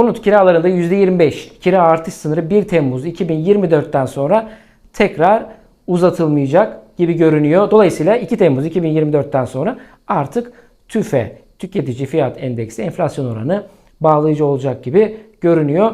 Konut kiralarında %25 kira artış sınırı 1 Temmuz 2024'ten sonra tekrar uzatılmayacak gibi görünüyor. Dolayısıyla 2 Temmuz 2024'ten sonra artık TÜFE, tüketici fiyat endeksi enflasyon oranı bağlayıcı olacak gibi görünüyor.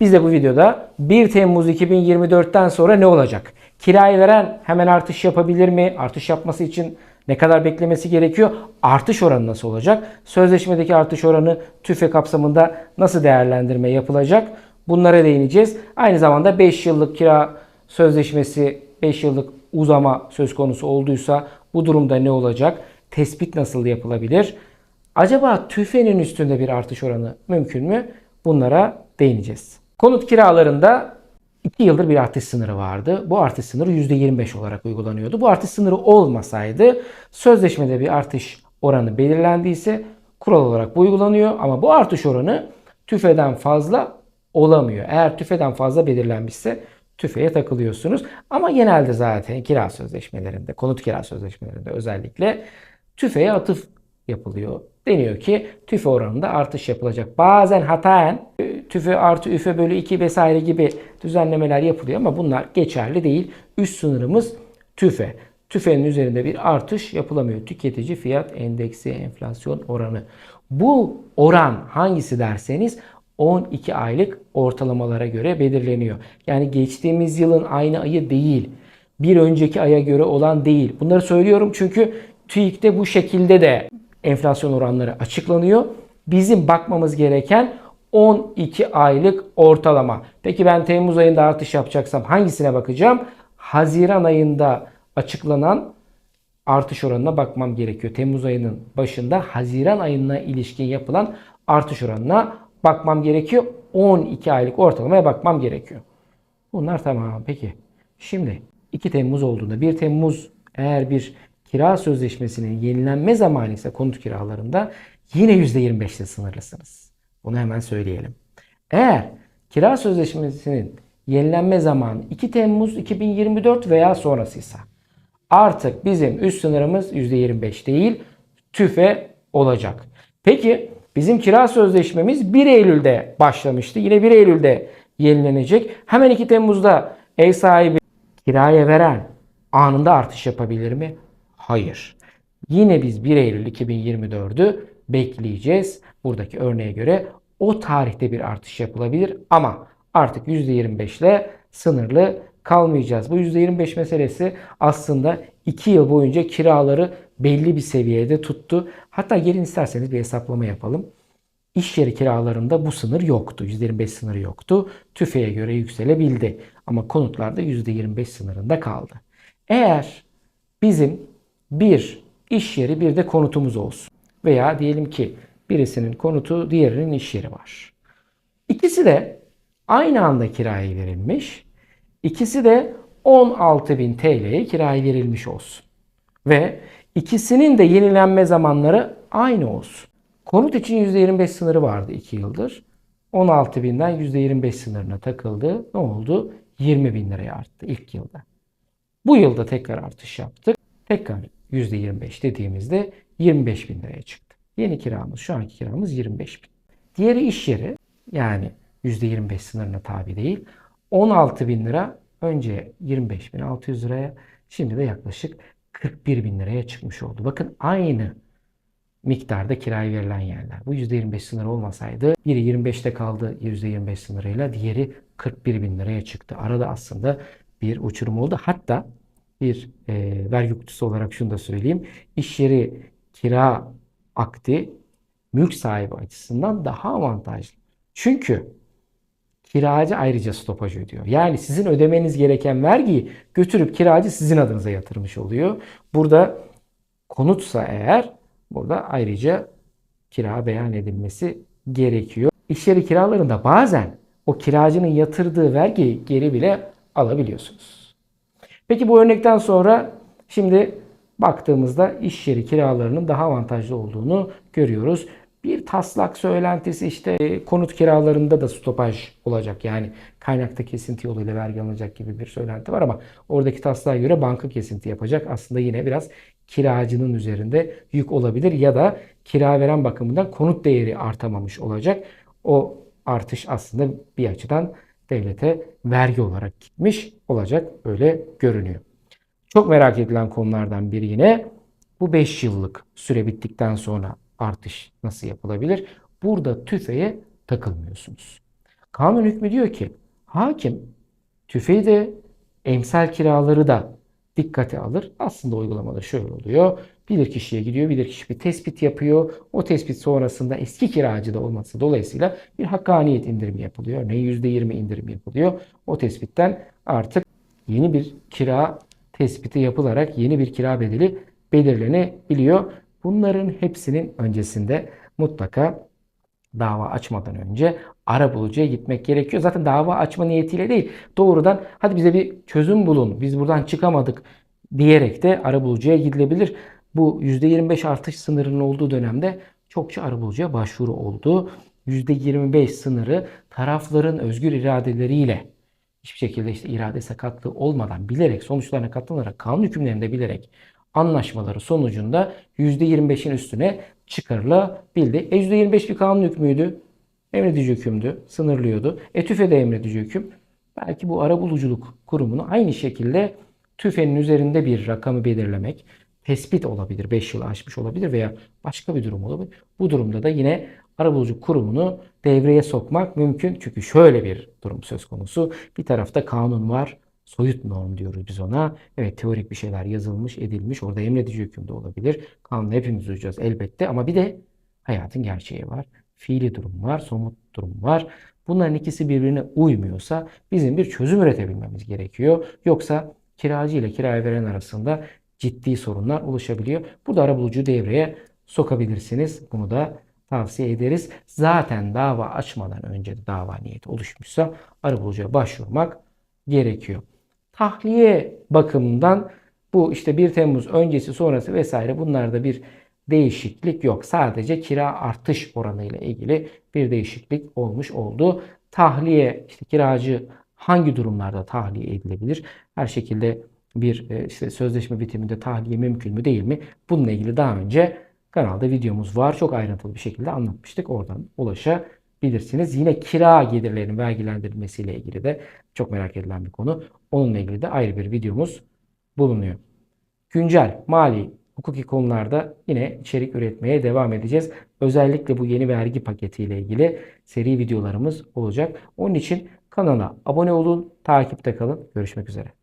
Biz de bu videoda 1 Temmuz 2024'ten sonra ne olacak? Kirayı veren hemen artış yapabilir mi? Artış yapması için ne kadar beklemesi gerekiyor? Artış oranı nasıl olacak? Sözleşmedeki artış oranı TÜFE kapsamında nasıl değerlendirme yapılacak? Bunlara değineceğiz. Aynı zamanda 5 yıllık kira sözleşmesi 5 yıllık uzama söz konusu olduysa bu durumda ne olacak? Tespit nasıl yapılabilir? Acaba TÜFE'nin üstünde bir artış oranı mümkün mü? Bunlara değineceğiz. Konut kiralarında 2 yıldır bir artış sınırı vardı. Bu artış sınırı %25 olarak uygulanıyordu. Bu artış sınırı olmasaydı sözleşmede bir artış oranı belirlendiyse kural olarak bu uygulanıyor ama bu artış oranı TÜFE'den fazla olamıyor. Eğer TÜFE'den fazla belirlenmişse TÜFE'ye takılıyorsunuz. Ama genelde zaten kira sözleşmelerinde, konut kira sözleşmelerinde özellikle TÜFE'ye atıf yapılıyor. Deniyor ki tüfe oranında artış yapılacak. Bazen hataen tüfe artı üfe bölü 2 vesaire gibi düzenlemeler yapılıyor ama bunlar geçerli değil. Üst sınırımız tüfe. Tüfenin üzerinde bir artış yapılamıyor. Tüketici fiyat endeksi enflasyon oranı. Bu oran hangisi derseniz 12 aylık ortalamalara göre belirleniyor. Yani geçtiğimiz yılın aynı ayı değil. Bir önceki aya göre olan değil. Bunları söylüyorum çünkü TÜİK'te bu şekilde de enflasyon oranları açıklanıyor. Bizim bakmamız gereken 12 aylık ortalama. Peki ben Temmuz ayında artış yapacaksam hangisine bakacağım? Haziran ayında açıklanan artış oranına bakmam gerekiyor. Temmuz ayının başında Haziran ayına ilişkin yapılan artış oranına bakmam gerekiyor. 12 aylık ortalamaya bakmam gerekiyor. Bunlar tamam. Peki. Şimdi 2 Temmuz olduğunda 1 Temmuz eğer bir kira sözleşmesinin yenilenme zamanı ise konut kiralarında yine %25'te sınırlısınız. Bunu hemen söyleyelim. Eğer kira sözleşmesinin yenilenme zamanı 2 Temmuz 2024 veya sonrasıysa artık bizim üst sınırımız %25 değil tüfe olacak. Peki bizim kira sözleşmemiz 1 Eylül'de başlamıştı. Yine 1 Eylül'de yenilenecek. Hemen 2 Temmuz'da ev sahibi kiraya veren anında artış yapabilir mi? Hayır. Yine biz 1 Eylül 2024'ü bekleyeceğiz. Buradaki örneğe göre o tarihte bir artış yapılabilir ama artık %25 ile sınırlı kalmayacağız. Bu %25 meselesi aslında 2 yıl boyunca kiraları belli bir seviyede tuttu. Hatta gelin isterseniz bir hesaplama yapalım. İş yeri kiralarında bu sınır yoktu. %25 sınırı yoktu. TÜFE'ye göre yükselebildi. Ama konutlarda %25 sınırında kaldı. Eğer bizim bir iş yeri bir de konutumuz olsun. Veya diyelim ki birisinin konutu diğerinin iş yeri var. İkisi de aynı anda kiraya verilmiş. İkisi de 16.000 TL'ye kiraya verilmiş olsun. Ve ikisinin de yenilenme zamanları aynı olsun. Konut için %25 sınırı vardı 2 yıldır. 16.000'den %25 sınırına takıldı. Ne oldu? 20.000 liraya arttı ilk yılda. Bu yılda tekrar artış yaptık. Tekrar %25 dediğimizde 25 bin liraya çıktı. Yeni kiramız, şu anki kiramız 25 bin. Diğeri iş yeri yani %25 sınırına tabi değil. 16 bin lira önce 25 bin 600 liraya şimdi de yaklaşık 41 bin liraya çıkmış oldu. Bakın aynı miktarda kiraya verilen yerler. Bu %25 sınırı olmasaydı biri 25'te kaldı %25 sınırıyla diğeri 41 bin liraya çıktı. Arada aslında bir uçurum oldu. Hatta bir e, vergi hukukçusu olarak şunu da söyleyeyim. İş yeri kira akdi mülk sahibi açısından daha avantajlı. Çünkü kiracı ayrıca stopaj ödüyor. Yani sizin ödemeniz gereken vergiyi götürüp kiracı sizin adınıza yatırmış oluyor. Burada konutsa eğer burada ayrıca kira beyan edilmesi gerekiyor. İş yeri kiralarında bazen o kiracının yatırdığı vergiyi geri bile alabiliyorsunuz. Peki bu örnekten sonra şimdi baktığımızda iş yeri kiralarının daha avantajlı olduğunu görüyoruz. Bir taslak söylentisi işte e, konut kiralarında da stopaj olacak. Yani kaynakta kesinti yoluyla vergi alınacak gibi bir söylenti var ama oradaki taslağa göre banka kesinti yapacak. Aslında yine biraz kiracının üzerinde yük olabilir ya da kira veren bakımından konut değeri artamamış olacak. O artış aslında bir açıdan devlete vergi olarak gitmiş olacak öyle görünüyor. Çok merak edilen konulardan biri yine bu 5 yıllık süre bittikten sonra artış nasıl yapılabilir? Burada tüfeğe takılmıyorsunuz. Kanun hükmü diyor ki hakim tüfeği de emsal kiraları da dikkate alır. Aslında uygulamada şöyle oluyor. Bilir kişiye gidiyor, bilir kişi bir tespit yapıyor. O tespit sonrasında eski kiracı da olması dolayısıyla bir hakkaniyet indirimi yapılıyor. Örneğin %20 indirim yapılıyor. O tespitten artık yeni bir kira tespiti yapılarak yeni bir kira bedeli belirlenebiliyor. Bunların hepsinin öncesinde mutlaka dava açmadan önce arabulucuya gitmek gerekiyor. Zaten dava açma niyetiyle değil. Doğrudan hadi bize bir çözüm bulun. Biz buradan çıkamadık diyerek de arabulucuya gidilebilir. Bu %25 artış sınırının olduğu dönemde çokça arabulucuya başvuru oldu. %25 sınırı tarafların özgür iradeleriyle hiçbir şekilde işte irade sakatlığı olmadan bilerek sonuçlarına katlanarak kanun hükümlerinde bilerek anlaşmaları sonucunda %25'in üstüne çıkarılabildi. E %25 bir kanun hükmüydü. Emredici hükümdü. Sınırlıyordu. E TÜFE de emredici hüküm. Belki bu arabuluculuk kurumunu aynı şekilde TÜFE'nin üzerinde bir rakamı belirlemek tespit olabilir. 5 yıl aşmış olabilir veya başka bir durum olabilir. Bu durumda da yine arabuluculuk kurumunu devreye sokmak mümkün. Çünkü şöyle bir durum söz konusu. Bir tarafta kanun var. Soyut norm diyoruz biz ona. Evet teorik bir şeyler yazılmış, edilmiş. Orada emredici hüküm de olabilir. Kanunu hepimiz uyacağız elbette ama bir de hayatın gerçeği var. Fiili durum var, somut durum var. Bunların ikisi birbirine uymuyorsa bizim bir çözüm üretebilmemiz gerekiyor. Yoksa kiracı ile kiraya veren arasında ciddi sorunlar oluşabiliyor. Burada arabulucu devreye sokabilirsiniz. Bunu da tavsiye ederiz. Zaten dava açmadan önce de dava niyeti oluşmuşsa arabulucuya başvurmak gerekiyor. Tahliye bakımından bu işte 1 Temmuz öncesi sonrası vesaire bunlarda bir değişiklik yok. Sadece kira artış oranı ile ilgili bir değişiklik olmuş oldu. Tahliye işte kiracı hangi durumlarda tahliye edilebilir? Her şekilde bir e, işte sözleşme bitiminde tahliye mümkün mü değil mi? Bununla ilgili daha önce kanalda videomuz var. Çok ayrıntılı bir şekilde anlatmıştık. Oradan ulaşabilirsiniz. Yine kira gelirlerinin vergilendirilmesiyle ilgili de çok merak edilen bir konu. Onunla ilgili de ayrı bir videomuz bulunuyor. Güncel, mali, hukuki konularda yine içerik üretmeye devam edeceğiz. Özellikle bu yeni vergi paketiyle ilgili seri videolarımız olacak. Onun için kanala abone olun, takipte kalın. Görüşmek üzere.